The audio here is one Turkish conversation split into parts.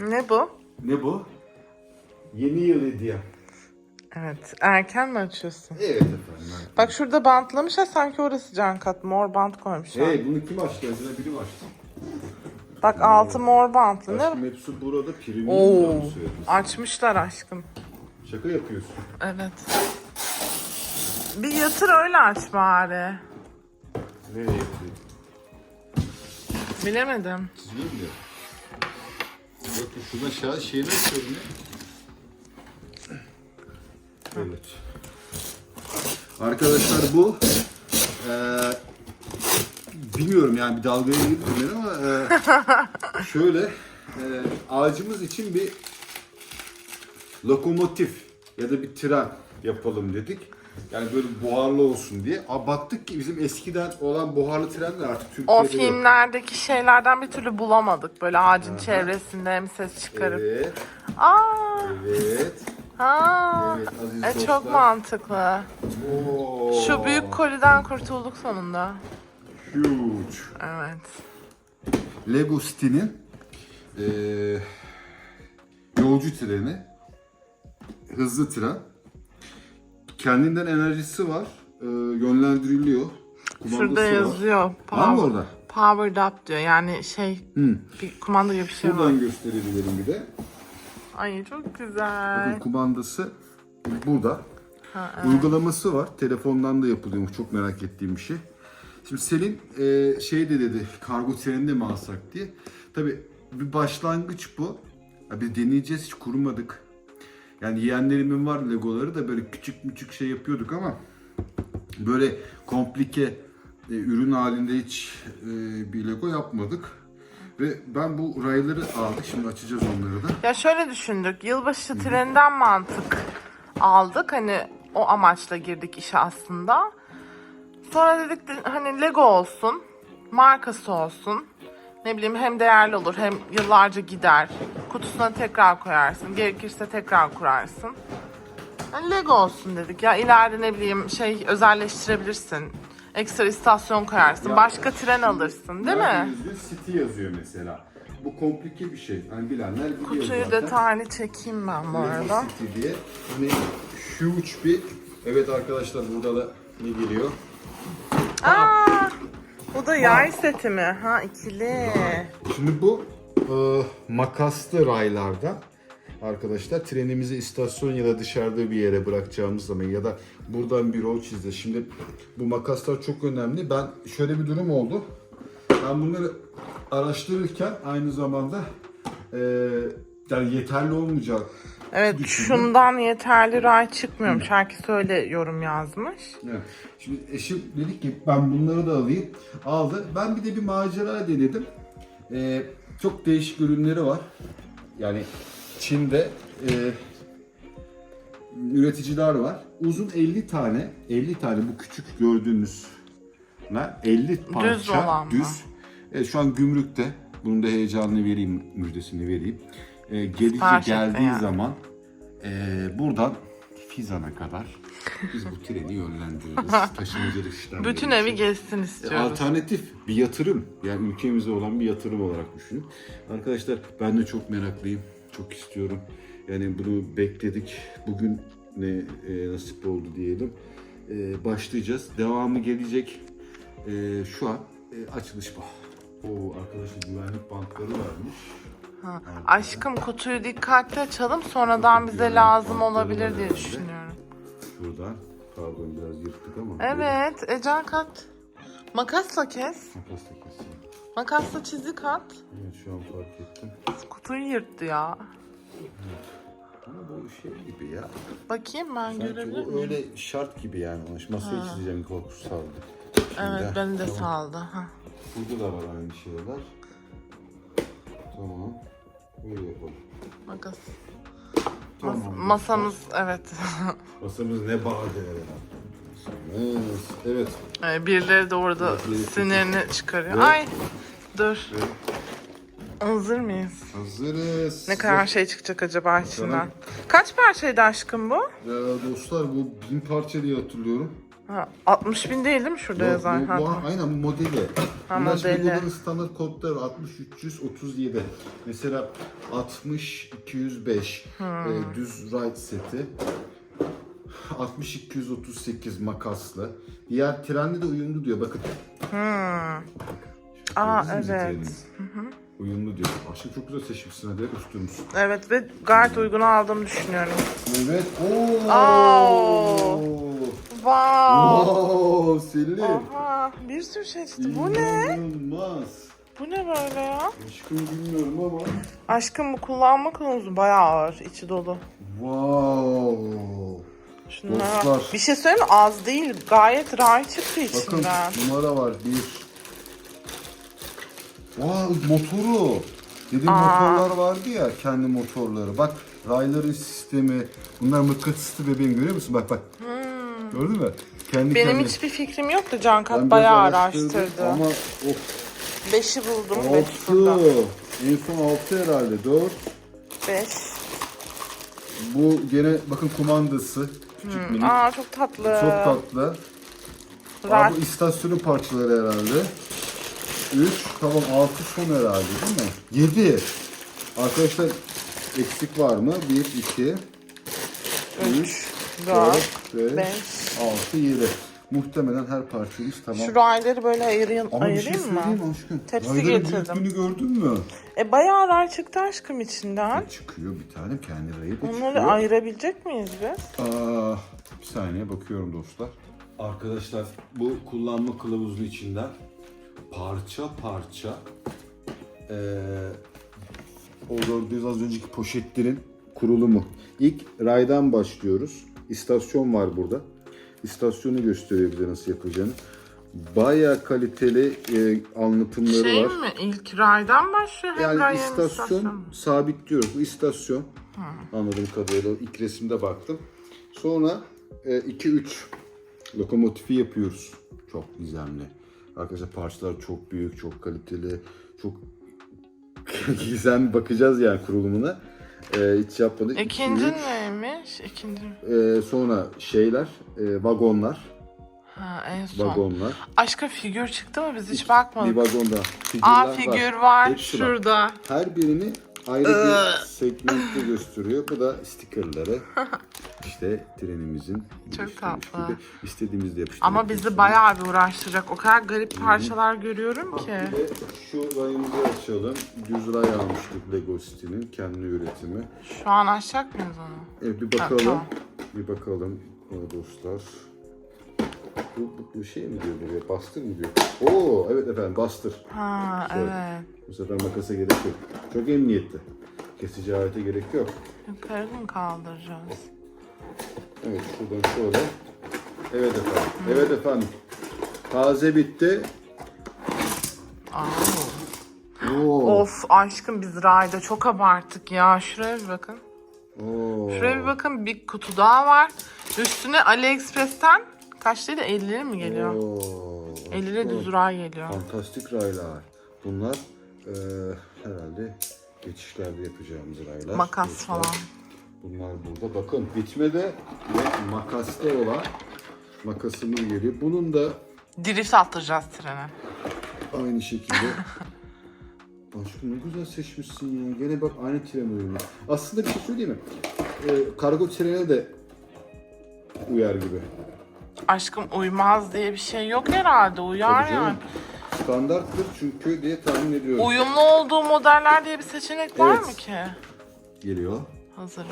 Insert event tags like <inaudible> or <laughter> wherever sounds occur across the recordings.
Ne bu? Ne bu? Yeni yıl hediye. Evet. Erken mi açıyorsun? Evet efendim. Bak şurada bantlamış ya sanki orası can kat. Mor bant koymuşlar. Hey bunu kim açtı? Acaba biri mi açtı? Bak altı mor bantlı ne? Aşkım hepsi burada premium Oo. Açmışlar aşkım. Şaka yapıyorsun. Evet. Bir yatır öyle aç bari. Nereye yapayım? Bilemedim. Çizgiyi mi? Bakın şuna şa şeyini açıyorum ya. Evet. Arkadaşlar bu eee bilmiyorum yani bir dalgaya girdim ama eee, <laughs> şöyle eee, ağacımız için bir lokomotif ya da bir tren yapalım dedik. Yani böyle buharlı olsun diye. Aa, baktık ki bizim eskiden olan buharlı trenler artık Türkiye'de O yok. filmlerdeki şeylerden bir türlü bulamadık. Böyle ağacın çevresinde hem ses çıkarıp. Evet, Aa, evet. ha. Evet, aziz E, çok dostlar. mantıklı. Oo. Şu büyük koliden kurtulduk sonunda. Huge. Evet. Lego City'nin eee yolcu treni. Hızlı tren. Kendinden enerjisi var. eee, yönlendiriliyor. Kumandası Şurada var. yazıyor. Var mı Power, orada? powered up diyor. Yani şey bir kumanda gibi bir şey var. Buradan gösterebilirim bir de. Ay çok güzel. Bakın kumandası burada. Ha, Uygulaması var. Telefondan da yapılıyormuş. Çok merak ettiğim bir şey. Şimdi Selin e, şey de dedi kargo treninde mi alsak diye. Tabi bir başlangıç bu. Ya biz deneyeceğiz hiç kurmadık. Yani yeğenlerimin var legoları da böyle küçük küçük şey yapıyorduk ama böyle komplike e, ürün halinde hiç e, bir lego yapmadık. Ve ben bu rayları aldık. Şimdi açacağız onları da. Ya şöyle düşündük. Yılbaşı treninden mantık aldık. Hani o amaçla girdik işe aslında. Sonra dedik de, hani Lego olsun, markası olsun. Ne bileyim hem değerli olur hem yıllarca gider. Kutusuna tekrar koyarsın. Gerekirse tekrar kurarsın. Yani Lego olsun dedik. Ya ileride ne bileyim şey özelleştirebilirsin. Ekstra istasyon koyarsın. Ya, Başka tren alırsın değil mi? City yazıyor mesela. Bu komplike bir şey. Hani bilenler biliyor Kutuyu zaten. detaylı çekeyim ben bu Lego arada. City diye. Hani huge bir... Evet arkadaşlar burada da ne geliyor? Aa, bu da yay seti mi? Ha ikili. Şimdi bu e, makaslı raylarda arkadaşlar trenimizi istasyon ya da dışarıda bir yere bırakacağımız zaman ya da buradan bir rol çizdi. Şimdi bu makaslar çok önemli. Ben şöyle bir durum oldu. Ben bunları araştırırken aynı zamanda e, yani yeterli olmayacak. Evet Düşündüm. şundan yeterli ray çıkmıyormuş. Herkes öyle yorum yazmış. Evet. Şimdi eşim dedi ki ben bunları da alayım. Aldı. Ben bir de bir macera denedim. Ee, çok değişik ürünleri var. Yani Çin'de e, üreticiler var. Uzun 50 tane, 50 tane bu küçük gördüğünüz ne? 50 parça mı? düz. Evet, şu an gümrükte. Bunun da heyecanını vereyim, müjdesini vereyim. Ee, gelici Sipariş geldiği yani. zaman e, buradan Fizan'a kadar biz bu treni yönlendiririz. <laughs> Taşımacılık işlemleri Bütün için. evi gezsin istiyoruz. Alternatif bir yatırım. Yani ülkemize olan bir yatırım olarak düşünün. Arkadaşlar ben de çok meraklıyım. Çok istiyorum. Yani bunu bekledik. Bugün ne e, nasip oldu diyelim. E, başlayacağız. Devamı gelecek. E, şu an e, açılış bu. Oo arkadaşlar güvenlik bantları varmış. Ha. Aşkım kutuyu dikkatli açalım. Sonradan bize lazım olabilir diye düşünüyorum. Şuradan. Pardon biraz yırttık ama. Evet Ecel kat. Makasla kes. Makasla keseyim. Makasla çizik at. Evet şu an fark ettim. Kutuyu yırttı ya. Ama bu şey gibi ya. Bakayım ben Sanki görebilir miyim? öyle şart gibi yani. Masaya çizeceğim korkusu saldı. Evet beni de tamam. saldı. Ha. Burada da var aynı şeyler. Tamam. Yapalım. Makas. Tamam. Mas- masamız evet. <laughs> Masamız ne bağırdı Evet. Evet. Ee, Birileri de orada Evet, biri sinirini çıkarıyor. Evet. Ay dur. Hazır mıyız? Hazırız. Ne kadar şey çıkacak acaba içinden? Kaç parçaydı aşkım bu? Ya dostlar bu bin parça diye hatırlıyorum. Ha, 60 bin değil mi şurada Bu, yazan? bu, bu- tamam. aynen bu modeli. Ha, modeli. bunların standart kodları 60 337. Mesela 60 205 Hmm. e, düz right seti. 60 238 makaslı. Diğer trenle de uyumlu diyor. Bakın. Aa mü bizim evet. trenimiz? Uyumlu diyor. Aşkım çok güzel seçmişsin hadi üstümüz. Evet ve gayet uygun aldığımı düşünüyorum. Evet. Oo. Oo. Wow. Oo, Selin. Aha bir sürü şey çıktı. Bu ne? İnanılmaz. Bu ne böyle ya? Aşkım bilmiyorum ama. Aşkım bu kullanma kılavuzu bayağı ağır. içi dolu. Wow. Şunlara Dostlar. Bir şey söyleyeyim mi? Az değil. Gayet rahat çıktı Bakın içinden. numara var. Bir. Wow motoru. Dediğim Aa. motorlar vardı ya kendi motorları. Bak rayların sistemi. Bunlar mıknatıslı bebeğim görüyor musun? Bak bak. Gördün mü? Kendi Hmm. Benim kendi. hiçbir fikrim yoktu. Cankat Ben bayağı biraz araştırdım araştırdı. Ama of. Beşi buldum. Beş 6. burada. En son 6 herhalde. 4. Beş. Bu gene bakın kumandası. Küçük minik. Aa çok tatlı. Çok tatlı. Rahat. Aa, bu istasyonun parçaları herhalde. 3, tamam 6 son herhalde değil mi? 7. Arkadaşlar eksik var mı? 1, 2, 3, Dört. 4, 5, beş. 6, 7. Muhtemelen her parçamız tamam. Şu rayları böyle ayırayım, Ama bir şey ayırayım söyleyeyim mı? aşkım? Tepsi Rayların getirdim. büyüklüğünü gördün mü? E bayağı ray çıktı aşkım içinden. Çıkıyor bir tane kendi rayı da Onları çıkıyor. ayırabilecek miyiz biz? Aa, bir saniye bakıyorum dostlar. Arkadaşlar bu kullanma kılavuzunun içinden parça parça eee o gördüğünüz az önceki poşetlerin kurulumu. İlk raydan başlıyoruz. İstasyon var burada. İstasyonu gösteriyor bize nasıl yapacağını. Bayağı kaliteli e, anlatımları Şey var. mi? İlk raydan başlıyor Yani istasyon, istasyon. sabitliyoruz. Bu istasyon. Anladığım kadarıyla ilk resimde baktım. Sonra 2-3 lokomotifi yapıyoruz. Çok gizemli. Arkadaşlar parçalar çok büyük, çok kaliteli, çok <laughs> gizemli bakacağız yani kurulumuna. E, hiç yapmadık. İki, İkinci neymiş? İkinci. E, sonra şeyler, e, vagonlar, Ha en son. vagonlar. Aşkım figür çıktı mı biz hiç Bir bakmadık. vagonda figürler Aa figür var, Hepsi var. şurada. Her birini ayrı bir segmentte gösteriyor. Bu da stikerleri. <laughs> İşte trenimizin Çok tatlı. gibi. İstediğimizde yapıştırıyoruz. Ama bizi bayağı bir uğraştıracak. O kadar garip parçalar görüyorum ki. Bir de şu rayımızı açalım. Düz ray almıştık Lego City'nin kendi üretimi. Şu an açacak mıyız onu? Evet bir bakalım. tamam. Bir bakalım dostlar. Bu, bu, bu şey mi diyor buraya? Bastır mı diyor? Oo evet efendim bastır. Ha Şöyle. evet. Bu sefer makasa gerek yok. Çok emniyetli. Kesici alete gerek yok. Yukarı mı kaldıracağız? Evet şuradan şöyle. Evet efendim. Evet efendim. Taze bitti. Aa. Oo. Of aşkım biz rayda çok abarttık ya. Şuraya bir bakın. Oo. Şuraya bir bakın bir kutu daha var. Üstüne AliExpress'ten kaç lira 50 lira mı geliyor? Oo. 50 lira düz ray geliyor. Fantastik raylar. Bunlar eee, herhalde geçişlerde yapacağımız raylar. Makas Geçişler. falan. Bunlar burada. Bakın bitmede ve makasta olan makasımız geliyor. Bunun da Drift attıracağız trene. aynı şekilde. <laughs> Aşkım ne güzel seçmişsin ya. Gene bak aynı tren uyumu. Aslında bir şey söyleyeyim mi? Ee, kargo trene de uyar gibi. Aşkım uymaz diye bir şey yok herhalde. Uyar Tabii canım. yani. Standarttır çünkü diye tahmin ediyorum. Uyumlu olduğu modeller diye bir seçenek var Evet. mı ki? Geliyor. Hazırım.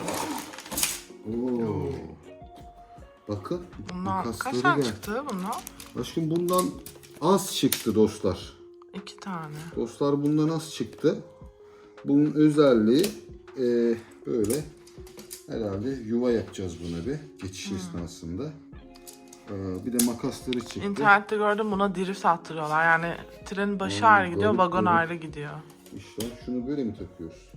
Oo. Bakın. Bundan kaç tane çıktı bundan? Aşkım bundan az çıktı dostlar. İki tane. Dostlar bundan az çıktı. Bunun özelliği e, böyle herhalde yuva yapacağız buna bir geçiş Hmm. esnasında. E, bir de makasları çıktı. İnternette gördüm buna drift attırıyorlar. Yani trenin başı Hmm, ayrı gidiyor, vagon ayrı gidiyor. İşte şunu böyle mi takıyoruz?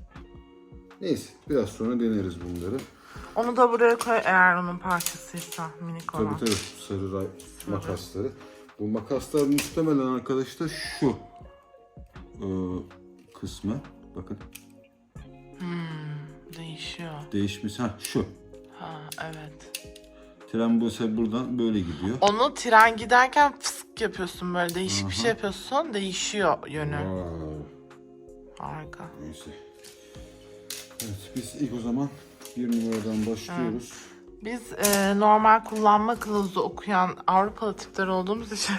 Neyse biraz sonra deneriz bunları. Onu da buraya koy eğer onun parçasıysa minik olan. Tabii tabii sarı ray makasları. Bu makaslar muhtemelen arkadaşlar şu e, kısmı. Bakın Hmm, değişiyor. değişmiş. Ha şu. Ha evet. Tren mesela buradan böyle gidiyor. Onu tren giderken fısk yapıyorsun böyle değişik bir şey yapıyorsun değişiyor yönü. Wow. Harika. Neyse. Evet biz ilk o zaman bir numaradan başlıyoruz. Biz e, normal kullanma kılavuzu okuyan Avrupalı tipler olduğumuz için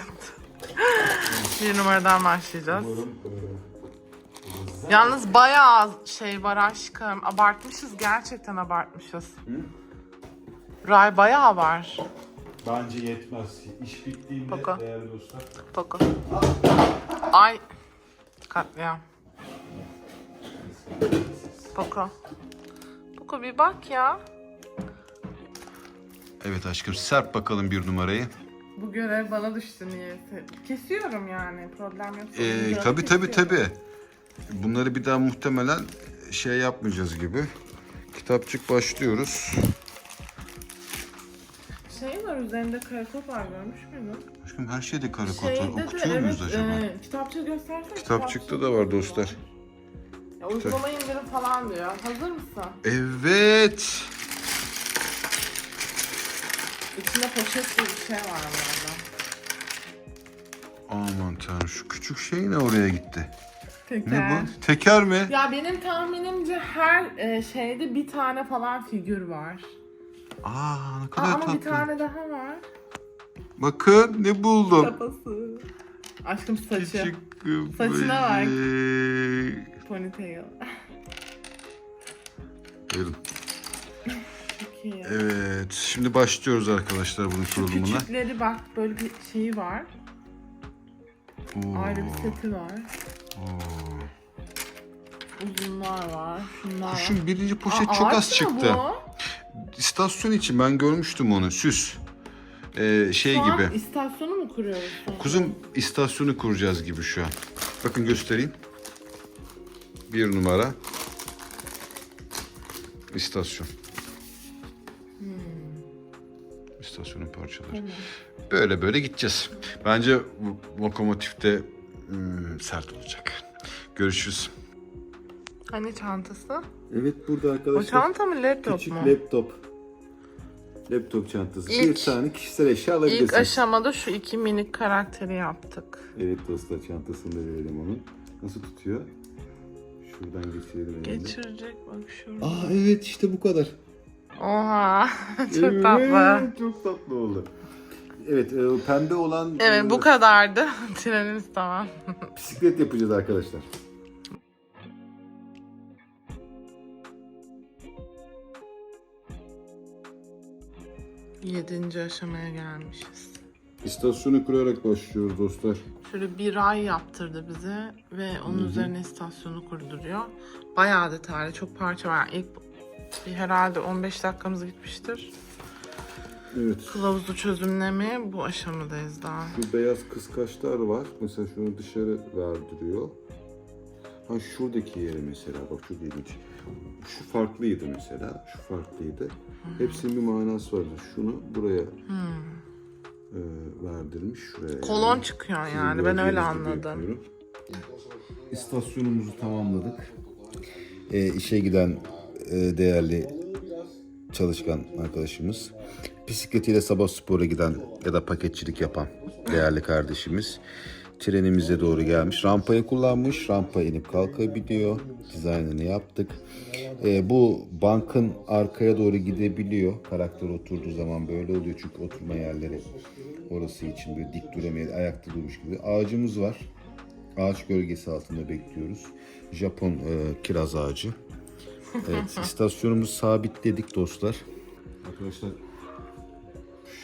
<laughs> bir numaradan başlayacağız. Umarım e, Yalnız bayağı şey var aşkım. Abartmışız gerçekten abartmışız. Ray bayağı var. bence yetmez. İş bittiğinde Baka. değerli dostlar. Bakın. Ay. Katliam. Boko. Boko bir bak ya. Evet aşkım serp bakalım bir numarayı. Bu görev bana düştü niyeyse. Kesiyorum yani problem yok. Ee, yok, tabii tabii kesiyorum. tabii. Bunları bir daha muhtemelen şey yapmayacağız gibi. Kitapçık başlıyoruz. Şey var üzerinde karakol var görmüş müydün? Aşkım her şeyde karakol var. Okutuyor evet muyuz acaba? e, kitapçığı göstersene. Kitapçıkta da var dostlar. Ya, uygulama indirim falan diyor. Hazır mısın? Evet. İçinde poşet gibi bir şey var bu arada. Aman tanrım şu küçük şey ne oraya gitti? Teker. Ne bu? Teker mi? Ya benim tahminimce her e, şeyde bir tane falan figür var. Aa ne Aa, kadar ama tatlı. bir tane daha var. Bakın ne buldum. Kafası. Aşkım saçı. Küçük Saçına bak. bebek. Ponytail. Buyurun. Çok iyi. Evet şimdi başlıyoruz arkadaşlar bunun Şu kurulumuna. küçükleri bak böyle bir şeyi var. Oo, Ayrı bir seti var. oo. Uzunlar var. Şunlar var. Kuşun birinci poşet Aa, çok az mı çıktı. bu? İstasyon için ben görmüştüm onu süs. Ee, şey Şu an gibi. istasyonu mu kuruyoruz? sonra? Kuzum istasyonu kuracağız gibi şu an. Bakın göstereyim. Bir numara. İstasyon. Hmm. İstasyonun parçaları. Böyle böyle gideceğiz. Bence bu lokomotifte hmm, sert olacak. Görüşürüz. Hani çantası? Evet burada O arkadaşlar. çanta mı laptop küçük mu? laptop. Laptop çantası. İlk- bir tane kişisel eşya alabilirsiniz. İlk aşamada şu iki minik karakteri yaptık. Evet dostlar çantasını da verelim onun. Nasıl tutuyor? Şuradan geçirelim. Geçirecek bak şurada. Aa evet işte bu kadar. Oha <laughs> çok Evet, tatlı. Çok tatlı oldu. Evet e, o pembe olan Evet e, bu kadardı. <laughs> Trenimiz tamam. <laughs> bisiklet yapacağız arkadaşlar. Yedinci aşamaya gelmişiz. İstasyonu kurarak başlıyoruz dostlar. Şöyle bir ay yaptırdı bize ve onun üzerine istasyonu kurduruyor. Bayağı detaylı, çok parça var. İlk bir herhalde 15 dakikamız gitmiştir. Evet. Kılavuzu çözümleme bu aşamadayız daha. Şu beyaz kıskaçlar var. Mesela şunu dışarı verdiriyor. Ha şuradaki yere mesela bak çok ilginç. Şu farklıydı mesela. Şu farklıydı. Hepsinin bir manası vardı. Şunu buraya e, verdirmiş. Şuraya. Kolon yani. çıkıyor yani ben öyle anladım. yapıyorum. İstasyonumuzu tamamladık. E, işe giden e, değerli çalışkan arkadaşımız. Bisikletiyle sabah spora giden ya da paketçilik yapan değerli kardeşimiz. Trenimize doğru gelmiş. Rampayı kullanmış. Rampa inip kalkabiliyor. Dizaynını yaptık. E, bu bankın arkaya doğru gidebiliyor. Karakter oturduğu zaman böyle oluyor. Çünkü oturma yerleri orası için böyle dik duramıyor. Ayakta durmuş gibi. Ağacımız var. Ağaç gölgesi altında bekliyoruz. Japon e, kiraz ağacı. Evet, <laughs> istasyonumuzu sabitledik dostlar. Arkadaşlar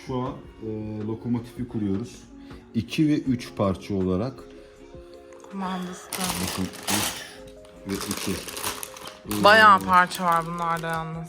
şu an e, lokomotifi kuruyoruz. 2 ve 3 parça olarak Kumandası da. bakın 3 ve 2. Bayağı parça var bunlarda yalnız.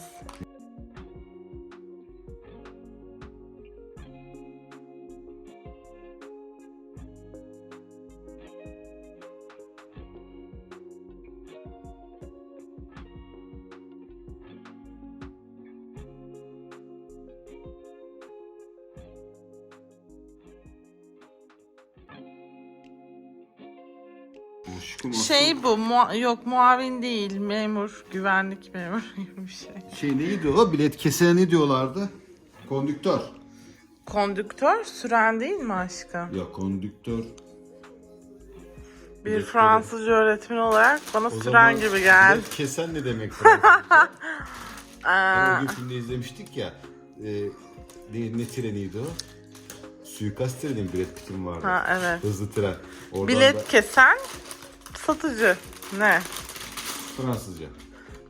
Şey bu, mua- yok muavin değil, memur, güvenlik memuru <laughs> gibi bir şey. şey neydi o? Bilet kesene ne diyorlardı? Kondüktör. Kondüktör süren değil mi aşkım? Ya kondüktör. Bir Bilet Fransızca öğretmen olarak bana O süren zaman gibi geldi. bilet Kesen ne demek Fransızca? <laughs> Aa, Hani o gün filmde izlemiştik ya. E, ne, ne treniydi o? Suikast treni mi Brad Pitt'in vardı? ha evet. Hızlı tren. Oradan Bilet da kesen satıcı. Ne? Fransızca.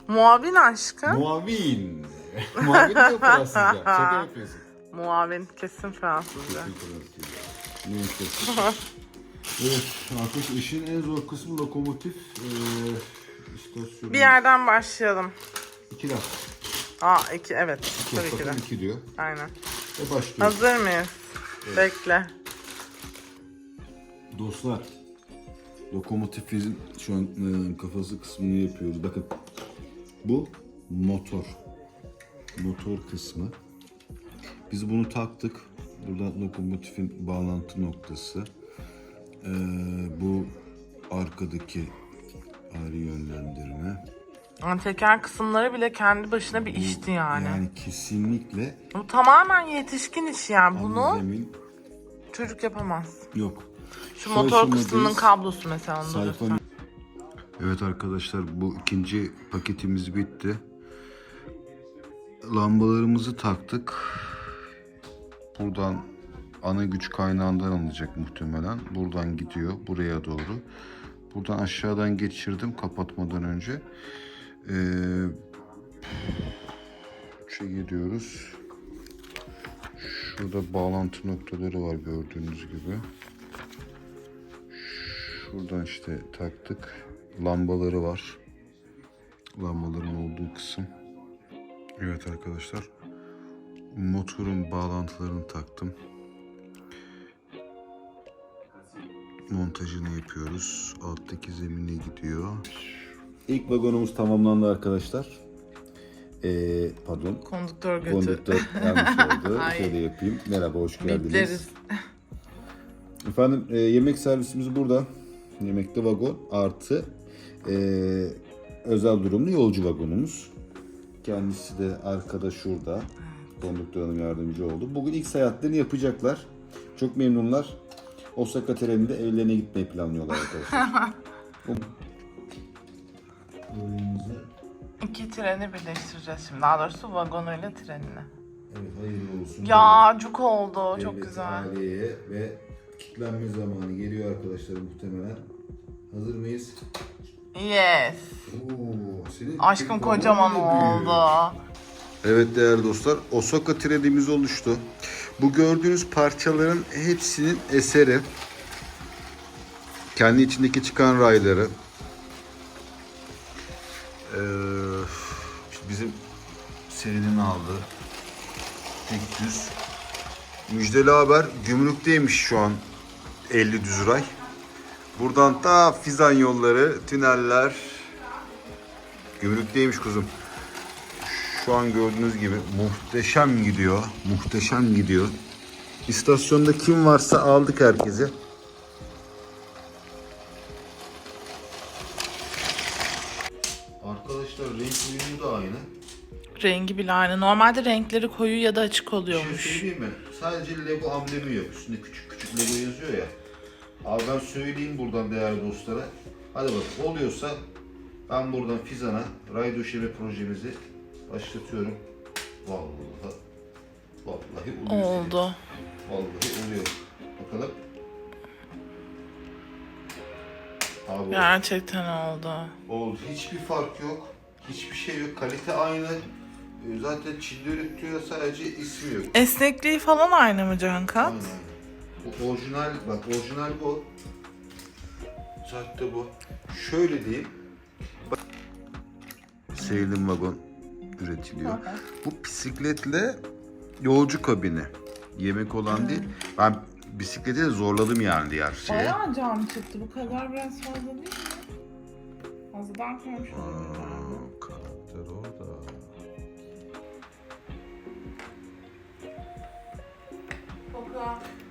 Muavin aşkım. Muavin. <laughs> Muavin de Fransızca. <laughs> Şaka yapıyorsun. Muavin kesin Fransızca. Kesin Fransızca. Neyse. evet arkadaş işin en zor kısmı lokomotif. Ee, istasyonu. Bir yerden başlayalım. İki laf. Aa iki evet İki tabii ki de. iki diyor. Aynen. Ve başlıyoruz. Hazır mıyız? Bekle. Dostlar, lokomotifin şu an e, kafası kısmını yapıyoruz. Bakın, bu motor. Motor kısmı. Biz bunu taktık. Burada lokomotifin bağlantı noktası. E, bu arkadaki ayrı yönlendirme. Yani teker kısımları bile kendi başına bir işti yani. Yani kesinlikle Bu tamamen yetişkin işi yani. Bunu zemin çocuk yapamaz. yok. Şu motor kısmının kablosu mesela onu. Evet arkadaşlar bu ikinci paketimiz bitti. Lambalarımızı taktık. Buradan ana güç kaynağından alınacak muhtemelen. Buradan gidiyor buraya doğru. Buradan aşağıdan geçirdim kapatmadan önce. Ee, şey gidiyoruz. Şurada bağlantı noktaları var gördüğünüz gibi. Şuradan işte taktık. Lambaları var. Lambaların olduğu kısım. Evet arkadaşlar. Motorun bağlantılarını taktım. Montajını yapıyoruz. Alttaki zemine gidiyor. İlk vagonumuz tamamlandı arkadaşlar. Ee, pardon. Konduktör götü. Konduktör yanlış oldu. <laughs> Şöyle yapayım. Merhaba, hoş geldiniz. Bipleriz. Efendim e, yemek servisimiz burada. Yemekte vagon artı e, özel durumlu yolcu vagonumuz. Kendisi de arkada şurada. Konduktör hanım yardımcı oldu. Bugün ilk seyahatlerini yapacaklar. Çok memnunlar. Osaka treninde evlerine gitmeyi planlıyorlar arkadaşlar. <laughs> İki treni birleştireceğiz şimdi. Daha doğrusu vagonuyla trenini. Evet hayırlı olsun. Ya cuk oldu. Çok Devlet güzel. aileye ve kitlenme zamanı geliyor arkadaşlar muhtemelen. Hazır mıyız? Yes. Oo, senin Aşkım kocaman büyüyor. oldu. Evet değerli dostlar, Osaka trenimiz oluştu. Bu gördüğünüz parçaların hepsinin eseri. Kendi içindeki çıkan rayları. Ee, işte bizim serinin aldığı tek düz. Müjdeli haber gümrükteymiş şu an 50 düz ray. Buradan ta Fizan yolları, tüneller gümrükteymiş kuzum. Şu an gördüğünüz gibi muhteşem gidiyor. Muhteşem gidiyor. İstasyonda kim varsa aldık herkese. Arkadaşlar renk uyumu da aynı. Rengi bile aynı. Normalde renkleri koyu ya da açık Bir şey oluyormuş. söyleyeyim mi? Sadece Lego amblemi yok. Üstünde küçük Lego yazıyor ya. Abi ben söyleyeyim buradan değerli dostlara. Hadi bak oluyorsa ben buradan Fizan'a ray döşeme projemizi başlatıyorum. Vallahi vallahi oluyor. Oldu. Vallahi oluyor. Bakalım. Abi Gerçekten oldu. oldu. Hiçbir fark yok. Hiçbir şey yok. Kalite aynı. Zaten Çin'de üretiyor sadece ismi yok. Esnekliği falan aynı mı Cankat? Aynen. Orijinal, bak orijinal bu. Sahte bu. Şöyle diyeyim. Bak. Seylim vagon üretiliyor. Bu bisikletle yolcu kabini. Yemek olan değil. Ben bisikleti de zorladım yani diğer şeye. Bayağı cam çıktı. Bu kadar biraz fazla değil mi? Fazladan koymuş Aa, karakter orada. Koku.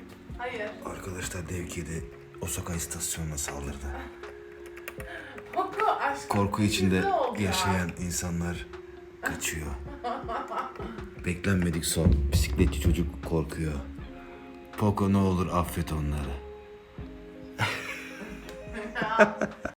Hayır. Arkadaşlar dev kedi Osaka istasyonuna saldırdı. Koku aşkım. Korku içinde oldu. yaşayan insanlar kaçıyor. Beklenmedik son. Bisikletçi çocuk korkuyor. Poco ne olur affet onları. <laughs> <laughs>